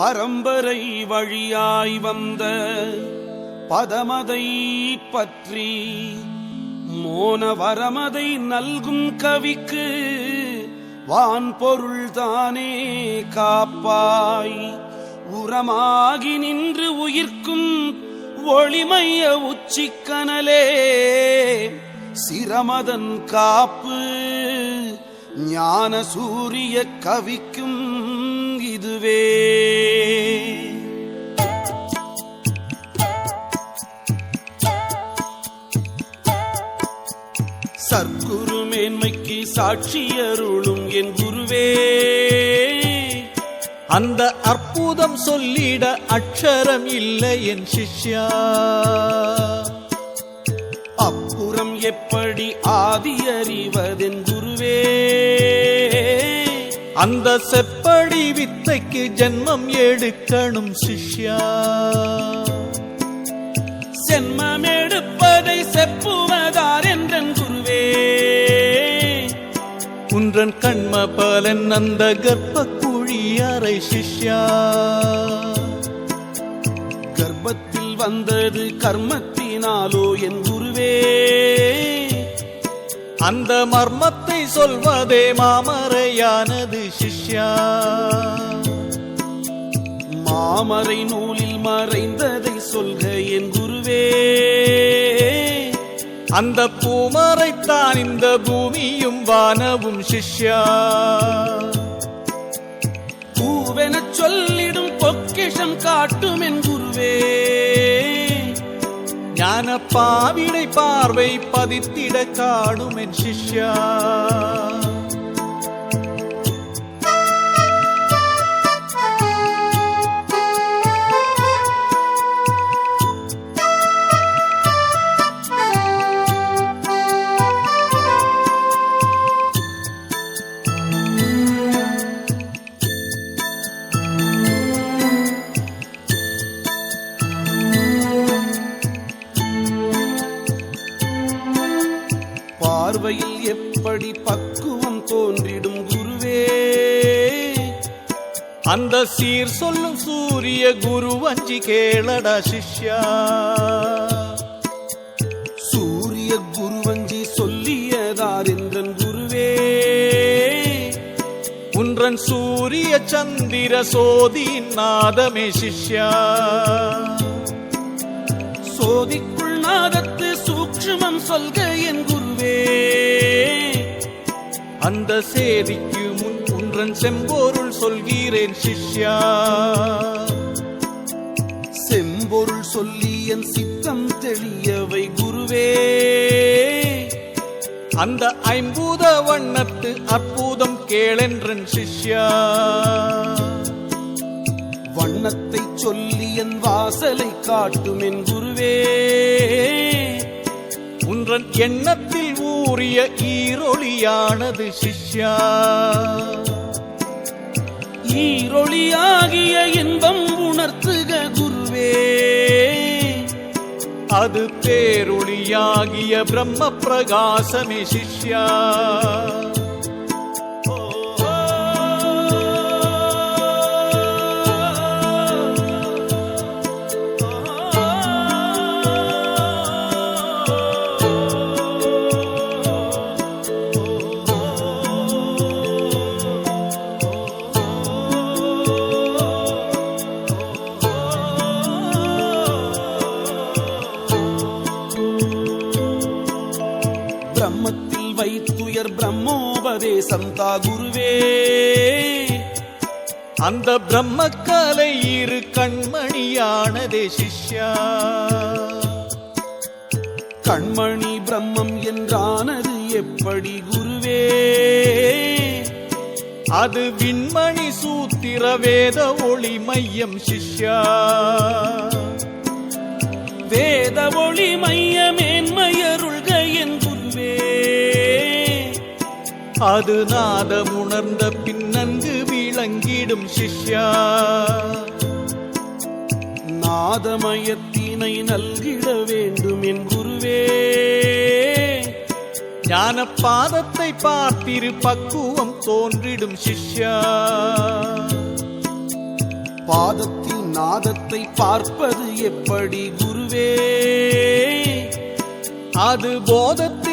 பரம்பரை வழியாய் வந்த பதமதை பற்றி மோன வரமதை நல்கும் கவிக்கு வான் பொருள் தானே காப்பாய். உரமாகி நின்று உயிர்க்கும் ஒளிமைய உச்சிக்கனலே சிரமதன் காப்பு ஞான சூரிய கவிக்கும் இதுவே. சாட்சியருளும் என் குருவே. அந்த அற்புதம் சொல்லிட அக்ஷரம் இல்லை என் சிஷ்யா. அப்புறம் எப்படி ஆதி அறிவதென் குருவே? அந்த செப்படி வித்தைக்கு ஜென்மம் எடுக்கணும் சிஷ்யா. ஜென்மம் எடுப்பதை செப்புவதார் குன்றன் கண்ம பலன் அந்த கர்ப்ப குழி அறை சிஷ்யா. கர்ப்பத்தில் வந்தது கர்மத்தினாலோ என் குருவே. அந்த மர்மத்தை சொல்வதே மாமறையானது சிஷ்யா. மாமறை நூலில் மறைந்ததை சொல்க என் குருவே. அந்த பூமரைத்தான் இந்த பூமியும் வானவும் சிஷ்யா. பூவென சொல்லிடும் பொக்கிஷம் காட்டும் என் குருவே. ஞான பாவிடை பார்வை பதித்திட காணும் என் சிஷ்யா. பார்வையில் எப்படி பக்குவம் தோன்றிடும் குருவே? அந்த சீர் சொல்லும் சூரிய குரு வஞ்சி கேளடா சிஷ்யா. சூரிய குருவஞ்சி சொல்லியதார் என்றன் குருவே. உன்றன் சூரிய சந்திர சோதியின் நாதமே சிஷ்யா. சோதிக்குள் நாதத்து சூக்ஷமம் சொல்க என் குருவே அந்த சேரிக்கு முன் குன்றன் செம்பொருள் சொல்கிறேன் சிஷ்யா. செம்பொருள் சொல்லி என் சித்தம் தெளியவை குருவே. அந்த ஐம்பூத வண்ணத்து அற்புதம் கேளென்றன் சிஷ்யா. வண்ணத்தை சொல்லி என் வாசலை காட்டும் என் குருவே. உன்றன் எண்ணத்தில் ஊறிய ஈரொளியானது சிஷ்யா. ஈரொளியாகிய இன்பம் உணர்த்துக குருவே. அது பேரொளியாகிய பிரம்ம பிரகாசமே சிஷ்யா. அந்த பிரம்ம கலை இரு கண்மணியானதே சிஷ்யா. கண்மணி பிரம்மம் என்றானது எப்படி குருவே? அது விண்மணி சூத்திர வேத ஒளி மையம் சிஷ்யா. வேத ஒளி மைய மேன்மையருள்க என் குருவே அது நாதமுணர்ந்த பின்னங்கு விளங்கிடும் சிஷ்யா. நாதமயத்தினை நல்கிட வேண்டும் என் குருவே. ஞான பாதத்தை பார்த்திரு பக்குவம் தோன்றிடும் சிஷ்யா. பாதத்தின் நாதத்தை பார்ப்பது எப்படி குருவே? அது போதத்தில்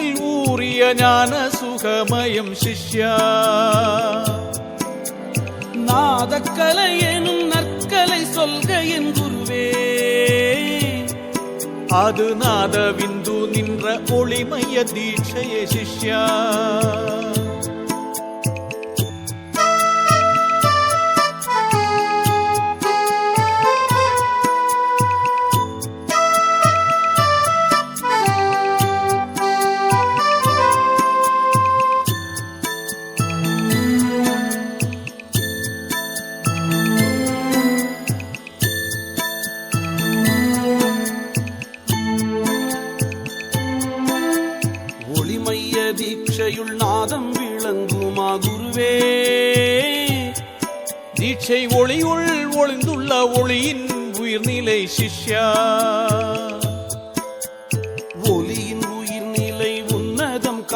ஊறிய ஞான சுகமயம் சிஷ்யா. நாதக்கலை எனும் நற்கலை சொல்க என் குருவே. அது நாதவிந்து நின்ற ஒளிமய தீட்சையே சிஷ்யா.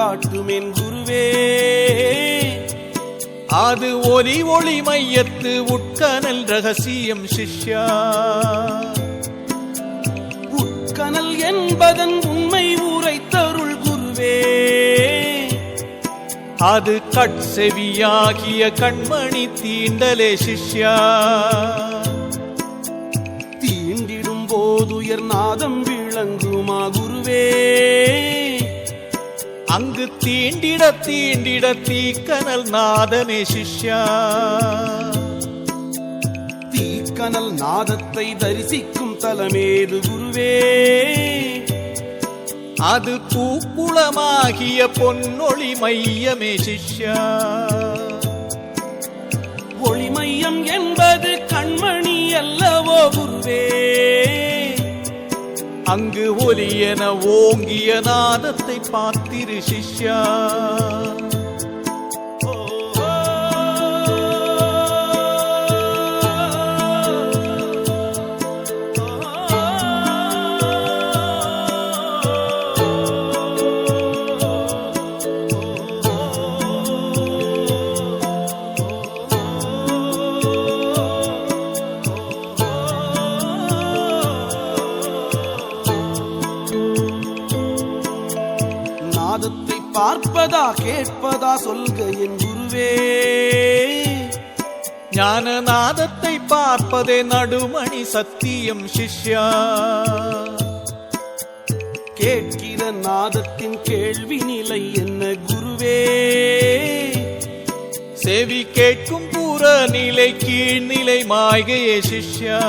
காட்டுமென் குருவே. அது ஒலி ஒளி மையத்து உட்கனல் ரகசியம் சிஷ்யா. உட்கனல் என்பதன் உண்மை உரைத்தருள் குருவே. அது கட்செவியாகிய கண்மணி தீண்டலே சிஷ்யா. தீண்டிடும் போதுயர் நாதம் விளங்குமா குருவே. அங்கு தீண்டிட தீண்டிட தீக்கனல் நாதனே சிஷ்யா. தீக்கனல் நாதத்தை தரிசிக்கும் தலமேது குருவே. அது பூக்குளமாகிய பொன்னொளி மையமே சிஷ்யா. ஒளிமையம் என்பது கண்மணி அல்லவோ குருவே. அங்கு ஒலியன ஓங்கிய நாதத்தை பார்த்திரு சிஷ்யா. பார்ப்பதே நடுமணி சத்தியம் சிஷ்யா. கேட்கிற நாதத்தின் கேள்வி நிலை என்ன குருவே? செவி கேட்கும் பூர நிலை கீழ்நிலை மாய்கையே சிஷ்யா.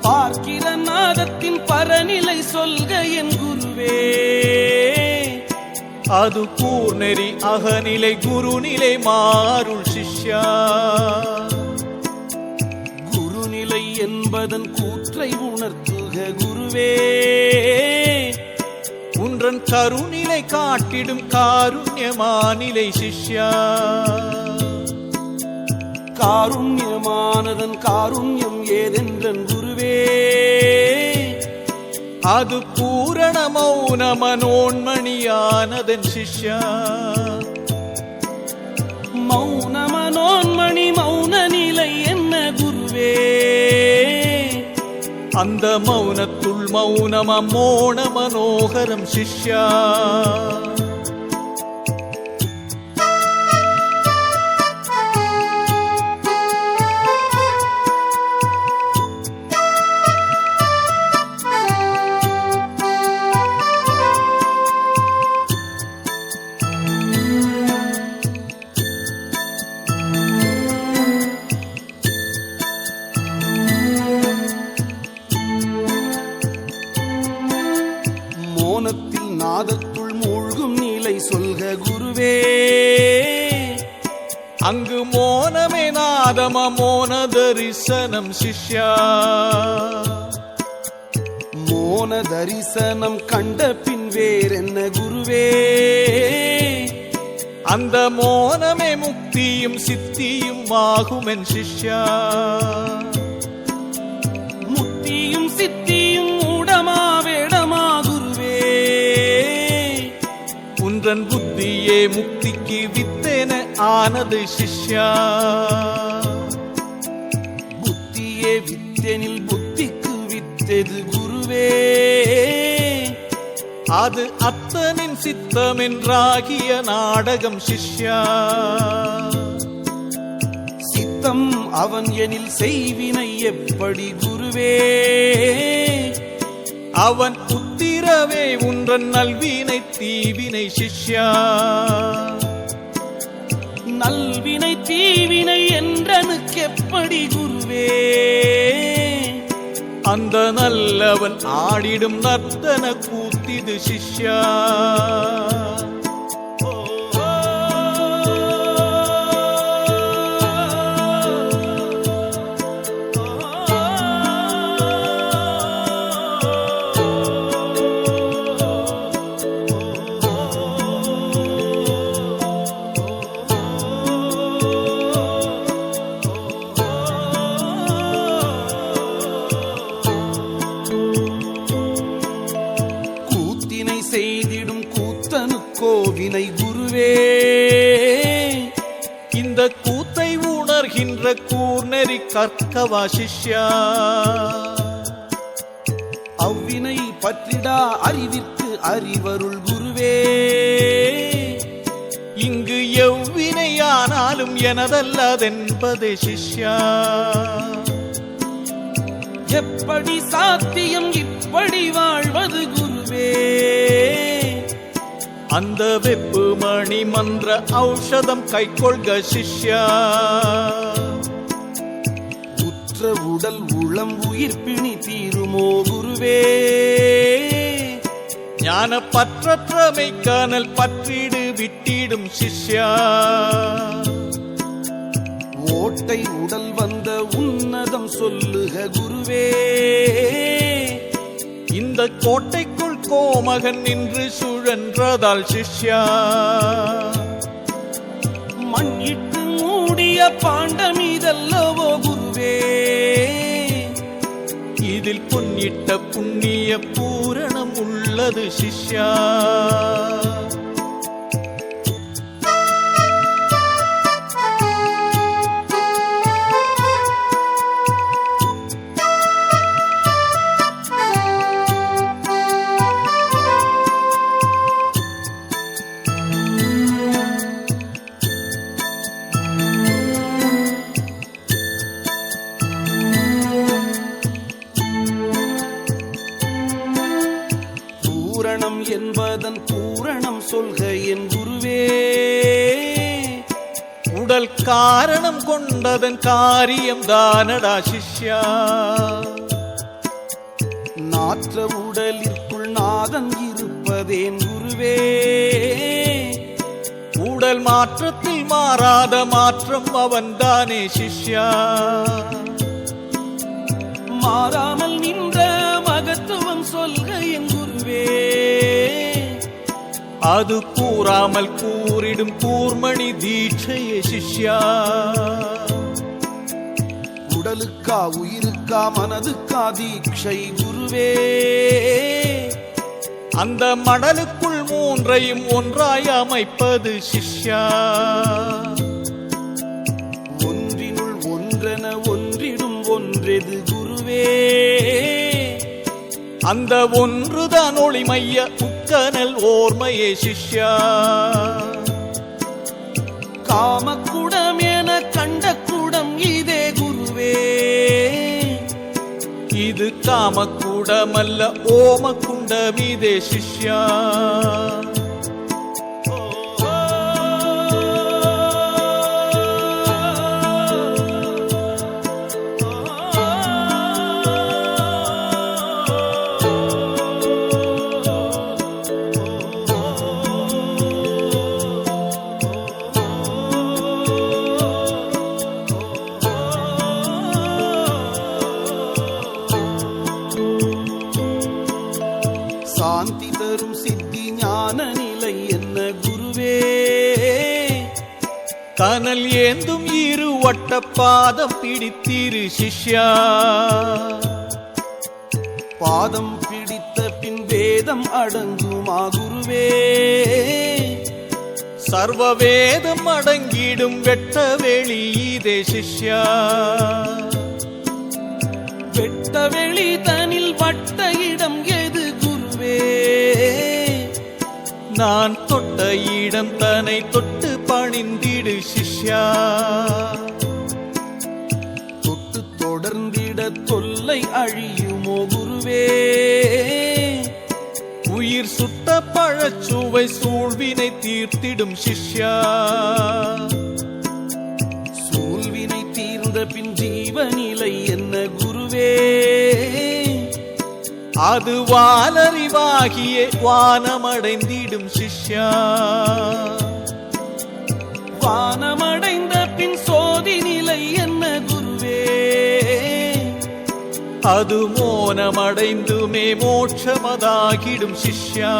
பார்க்கிற நாதத்தின் பரநிலை சொல்க என் குருவே. அது கூர்நெறி அகநிலை குருநிலை மாறுள் சிஷ்யா. என்பதன் கூற்றை உணர்த்துக குருவே. உன்றன் கருநிலை காட்டிடும் காருண்யமானிலை சிஷ்யா. காருண்யமானதன் காருண்யம் ஏதென்றன் குருவே. அது பூரண மௌன மனோன்மணியானதன் சிஷ்யா. மௌன மனோன்மணி மௌன நிலை என்ன குருவே. அந்த மௌனத்துள் மௌனம மோன மனோகரம் தரிசனம் சிஷ்யா. மோன தரிசனம் கண்ட பின் வேறென்ன குருவே? அந்த மோனமே முக்தியும் சித்தியும் ஆகும் என் சிஷ்யா. முக்தியும் சித்தியும் ஊடமா வேடமா குருவே? உன்றன் புத்தியே முக்திக்கு வித்தேன ஆனது சிஷ்யா. வித்தெனில் புத்திக்கு வித்தெது குருவே. அது அத்தனின் சித்தமென்றாகிய நாடகம் சிஷ்யா. சித்தம் அவன் எனில் செய்வினை எப்படி குருவே. அவன் புத்திரவே உன்றன் நல்வினை தீவினை சிஷ்யா. நல்வினை தீவினை என்றனுக்கு எப்படி குருவே. അന്ത നല്ലവൻ ആടിടും നർത്തന കൂത്തിത് ശിഷ്യ. செய்திடும் செய்திடும் கூத்தனுக்கோவினை குருவே. இந்த கூத்தை உணர்கின்ற கூர்நெறி கற்கவா சிஷ்யா. அவ்வினை பற்றிடா அறிவிற்கு அறிவருள் குருவே. இங்கு எவ்வினையானாலும் எனதல்லதென்பதே சிஷ்யா. எப்படி சாத்தியம் இப்படி வாழ்வது குரு? குருவே அந்த வெப்பு மணி மந்திர ஔஷதம் கைக்கொள்க சிஷ்யா. உற்ற உடல் உளம் உயிர் பிணி தீருமோ குருவே. ஞான பற்றற்றமை காணல் பற்றிடு விட்டிடும் சிஷ்யா. ஓட்டை உடல் வந்த உன்னதம் சொல்லுக குருவே. இந்த கோட்டைக்குள் கோமகன் நின்று சுழன்றதால் சிஷ்யா. மண்ணிட்டு மூடிய பாண்டம் இதல்லவோ குருவே. இதில் பொன்னிட்ட புண்ணிய பூரணம் உள்ளது சிஷ்யா. உடல் காரணம் கொண்டதன் காரியம் தானடா சிஷ்யா. நாற்ற உடலிற்குள் நாதன் இருப்பதேன் குருவே. உடல் மாற்றத்தில் மாறாத மாற்றம் அவன்தானே சிஷ்யா. மாறாமல் நின்ற மகத்துவம் சொல்க என் குருவே. அது கூறாமல் கூறிடும் கூர்மணி தீட்சையே சிஷ்யா. உடலுக்கா உயிருக்கா மனதுக்கா தீட்சை குருவே. அந்த மணலுக்குள் மூன்றையும் ஒன்றாய் அமைப்பது சிஷ்யா. ஒன்றினுள் ஒன்றென ஒன்றிடும் ஒன்றெது குருவே. அந்த ஒன்றுதான் ஒளி மைய ஓர்மையே சிஷ்யா. காமக்குடம் என கண்ட குடம் இதே குருவே. இது காமக்கூடமல்ல ஓமக்குண்டம் இதே சிஷ்யா. இரு பாதம் பிடித்திரு சிஷ்யா. பாதம் பிடித்த பின் வேதம் அடங்குமா குருவே? சர்வ வேதம் அடங்கிடும் வெட்ட வெளி இதே சிஷ்யா. வெட்டவெளி தனில் வட்ட இடம் எது குருவே? நான் தொட்ட இடம் தன்னை தொட்டு பணிந்திடு சிஷ்யா. தொல்லை அழியுமோ குருவே? உயிர் சுட்ட பழச்சுவை சூழ்வினை தீர்த்திடும் சிஷ்யா. சூழ்வினை தீர்ந்த பின் ஜீவநிலை என்ன குருவே? அது வானறிவாகிய வானமடைந்திடும் சிஷ்யா. வானமடைந்த பின் சோதி நிலை என்ன அது மோனமடைந்துமே மோட்சமதாகிடும் சிஷ்யா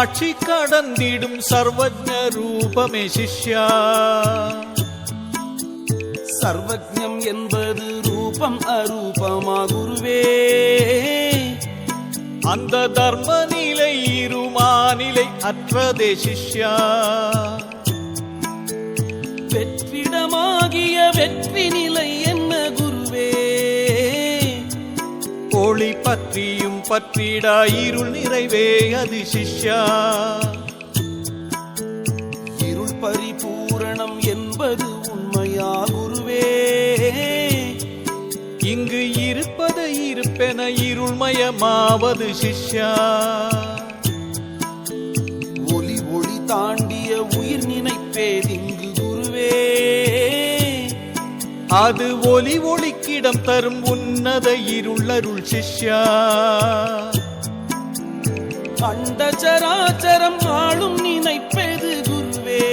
சாட்சி கடந்திடும் சர்வஜ ரூபமே சிஷ்யா. சர்வஜம் என்பது ரூபம் அரூபமா குருவே. அந்த தர்ம நிலை இருமாநிலை அற்றதே சிஷ்யா. வெற்றிடமாகிய வெற்றி நிலை என்ன குருவே? ஒளி பற்றியும் பற்றிடா இருள் நிறைவே அது சிஷ்யா. இருள் பரிபூரணம் என்பது உண்மையா குருவே? இங்கு இருப்பது இருப்பென இருள்மயமாவது சிஷ்யா. ஒளி ஒளி தாண்டிய அது ஒலி ஒளிக்கிடம் தரும் உன்னத இருளருள் சிஷ்யா. அண்ட சராச்சரம் ஆளும் நினைப்பேது குருவே.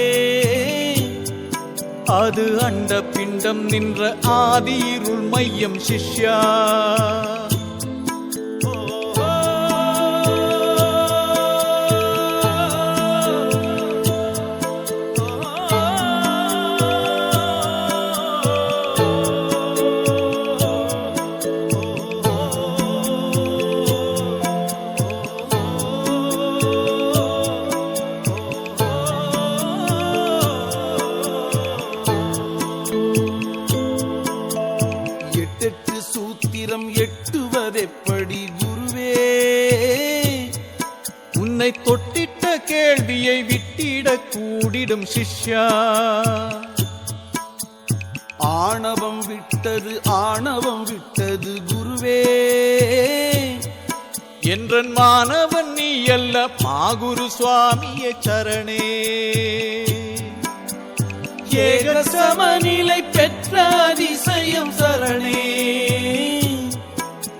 அது அண்ட பிண்டம் நின்ற ஆதி இருள் மையம் சிஷ்யா. சிஷ்யா. ஆணவம் விட்டது ஆணவம் விட்டது குருவே. என்றன் மாணவன் நீ அல்ல மாகுரு சுவாமிய சரணே. ஏக சமநிலை பெற்ற அதிசயம் சரணே.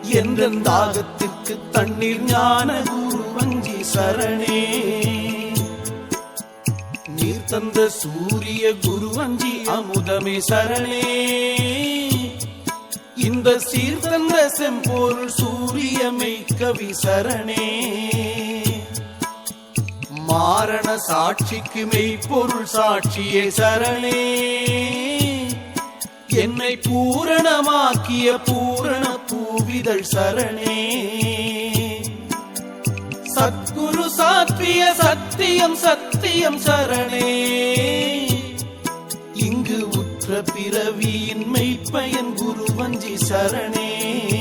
என்றன் தாகத்திற்கு தண்ணீர் ஞான குரு வஞ்சி சரணே. தந்த சூரிய குரு அஞ்சி அமுதமே சரணே. இந்த சீர்தந்த செம்பொருள் சூரியமை கவி சரணே. மாரண சாட்சிக்கு மெய்ப்பொருள் சாட்சியே சரணே. என்னை பூரணமாக்கிய பூரண பூவிதழ் சரணே. சத்குரு சாத்திய சத்தியம் சத்தியம் சரணே. இங்கு உற்ற பிறவியின் மெய்ப்பயன் குருவஞ்சி சரணே.